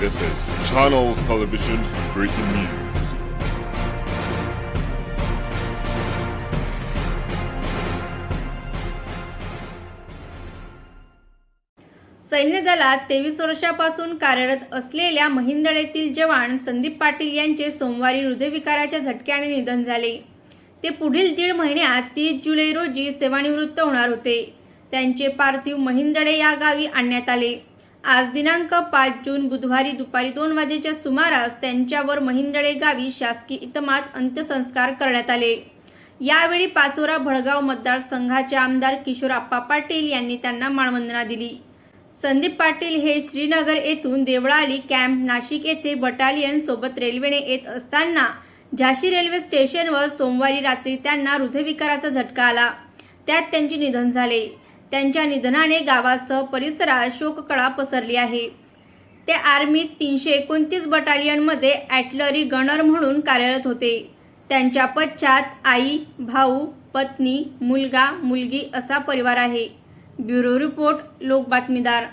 This is Channels Television's breaking news. सैन्य दलात तेवीस वर्षापासून कार्यरत असलेल्या महिंदळेतील जवान संदीप पाटील यांचे सोमवारी हृदयविकाराच्या झटक्याने निधन झाले. ते पुढील दीड महिन्यात तीस जुलै रोजी सेवानिवृत्त होणार होते. त्यांचे पार्थिव महिंदळे या गावी आणण्यात आले. आज दिनांक पाच जून बुधवारी दुपारी दोन वाजेच्या सुमारास त्यांच्यावर महिंदळे गावी शासकीय इतमात अंत्यसंस्कार करण्यात आले. यावेळी पाचोरा भडगाव मतदारसंघाचे आमदार किशोर आप्पा पाटील यांनी त्यांना मानवंदना दिली. संदीप पाटील हे श्रीनगर येथून देवळाली कॅम्प नाशिक येथे बटालियन सोबत रेल्वेने येत असताना झाशी रेल्वे स्टेशनवर सोमवारी रात्री त्यांना हृदयविकाराचा झटका आला. त्यात त्यांचे निधन झाले. त्यांच्या निधनाने गावासह परिसरात शोककळा पसरली आहे. ते आर्मीत तीनशे एकोणतीस बटालियनमध्ये ॲटलरी गनर म्हणून कार्यरत होते. त्यांच्या पश्चात आई भाऊ पत्नी मुलगा मुलगी असा परिवार आहे. ब्युरो रिपोर्ट लोक बातमीदार